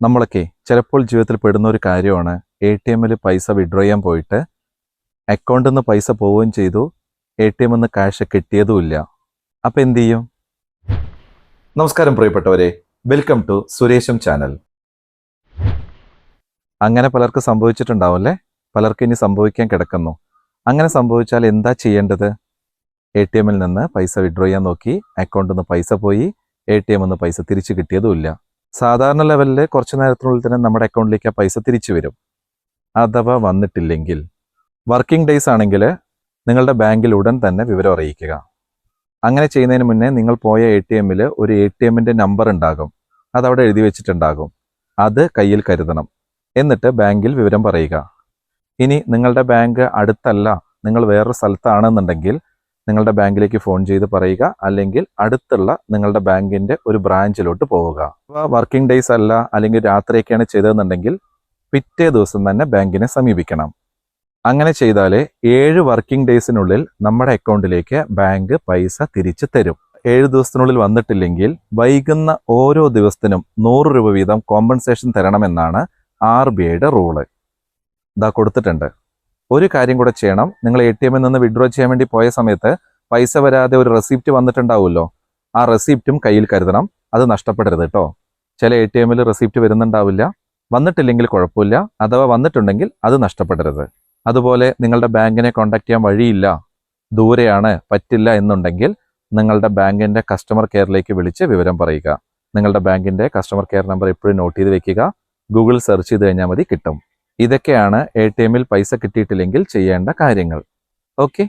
നമ്മളൊക്കെ ചിലപ്പോൾ ജീവിതത്തിൽ പെടുന്ന ഒരു കാര്യമാണ് എ ടി എമ്മിൽ പൈസ വിഡ്രോ ചെയ്യാൻ പോയിട്ട് അക്കൗണ്ടിൽ നിന്ന് പൈസ പോവുകയും ചെയ്തു എ ടി എമ്മിൽ നിന്ന് ക്യാഷ് കിട്ടിയതുമില്ല അപ്പം എന്തു ചെയ്യും? നമസ്കാരം പ്രിയപ്പെട്ടവരെ വെൽക്കം ടു സുരേഷം ചാനൽ അങ്ങനെ പലർക്ക് സംഭവിച്ചിട്ടുണ്ടാവുമല്ലേ? പലർക്ക് ഇനി സംഭവിക്കാൻ കിടക്കുന്നു. അങ്ങനെ സംഭവിച്ചാൽ എന്താ ചെയ്യേണ്ടത്? എ ടി എമ്മിൽ നിന്ന് പൈസ വിഡ്രോ ചെയ്യാൻ നോക്കി അക്കൗണ്ടിൽ നിന്ന് പൈസ പോയി എ ടി എമ്മിൽ നിന്ന് പൈസ തിരിച്ചു കിട്ടിയതുമില്ല സാധാരണ ലെവലിൽ കുറച്ച് നേരത്തിനുള്ളിൽ തന്നെ നമ്മുടെ അക്കൗണ്ടിലേക്ക് ആ പൈസ തിരിച്ചു വരും. അഥവാ വന്നിട്ടില്ലെങ്കിൽ. വർക്കിംഗ് ഡേയ്സ് ആണെങ്കിൽ നിങ്ങളുടെ ബാങ്കിൽ ഉടൻ തന്നെ വിവരം അറിയിക്കുക. അങ്ങനെ ചെയ്യുന്നതിന് മുന്നേ നിങ്ങൾ പോയ എ ടി എമ്മിൽ ഒരു എ ടി എമ്മിന്റെ നമ്പർ ഉണ്ടാകും. അതവിടെ എഴുതി വെച്ചിട്ടുണ്ടാകും. അത് കയ്യിൽ കരുതണം. എന്നിട്ട് ബാങ്കിൽ വിവരം പറയുക. ഇനി നിങ്ങളുടെ ബാങ്ക് അടുത്തല്ല നിങ്ങൾ വേറൊരു സ്ഥലത്താണെന്നുണ്ടെങ്കിൽ നിങ്ങളുടെ ബാങ്കിലേക്ക് ഫോൺ ചെയ്ത് പറയുക അല്ലെങ്കിൽ അടുത്തുള്ള നിങ്ങളുടെ ബാങ്കിന്റെ ഒരു ബ്രാഞ്ചിലോട്ട് പോവുക. വർക്കിംഗ് ഡേയ്സ് അല്ല അല്ലെങ്കിൽ രാത്രിയൊക്കെയാണ് ചെയ്തതെന്നുണ്ടെങ്കിൽ പിറ്റേ ദിവസം തന്നെ ബാങ്കിനെ സമീപിക്കണം. അങ്ങനെ ചെയ്താലേ ഏഴ് വർക്കിംഗ് ഡേയ്സിനുള്ളിൽ നമ്മുടെ അക്കൗണ്ടിലേക്ക് ബാങ്ക് പൈസ തിരിച്ചു തരും. ഏഴ് ദിവസത്തിനുള്ളിൽ വന്നിട്ടില്ലെങ്കിൽ വൈകുന്ന ഓരോ ദിവസത്തിനും നൂറ് രൂപ വീതം കോമ്പൻസേഷൻ തരണമെന്നാണ് ആർ ബി ഐയുടെ റൂൾ. ഇതാ കൊടുത്തിട്ടുണ്ട്. ഒരു കാര്യം കൂടെ ചെയ്യണം. നിങ്ങൾ എ ടി എമ്മിൽ നിന്ന് വിഡ്രോ ചെയ്യാൻ വേണ്ടി പോയ സമയത്ത് പൈസ വരാതെ ഒരു റെസിപ്റ്റ് വന്നിട്ടുണ്ടാവുമല്ലോ? ആ റെസിപ്റ്റും കയ്യിൽ കരുതണം. അത് നഷ്ടപ്പെടരുത് കേട്ടോ ചില എ ടി എമ്മിൽ റെസിപ്റ്റ് വരുന്നുണ്ടാവില്ല. വന്നിട്ടില്ലെങ്കിൽ കുഴപ്പമില്ല. അഥവാ വന്നിട്ടുണ്ടെങ്കിൽ അത് നഷ്ടപ്പെടരുത്. അതുപോലെ നിങ്ങളുടെ ബാങ്കിനെ കോൺടാക്ട് ചെയ്യാൻ വഴിയില്ല ദൂരെയാണ് പറ്റില്ല എന്നുണ്ടെങ്കിൽ നിങ്ങളുടെ ബാങ്കിന്റെ കസ്റ്റമർ കെയറിലേക്ക് വിളിച്ച് വിവരം പറയുക. നിങ്ങളുടെ ബാങ്കിന്റെ കസ്റ്റമർ കെയർ നമ്പർ എപ്പോഴും നോട്ട് ചെയ്ത് വെക്കുക. ഗൂഗിൾ സെർച്ച് ചെയ്ത് കഴിഞ്ഞാൽ മതി കിട്ടും. ഇതൊക്കെയാണ് എ ടി എമ്മിൽ പൈസ കിട്ടിയിട്ടില്ലെങ്കിൽ ചെയ്യേണ്ട കാര്യങ്ങൾ. ഓക്കെ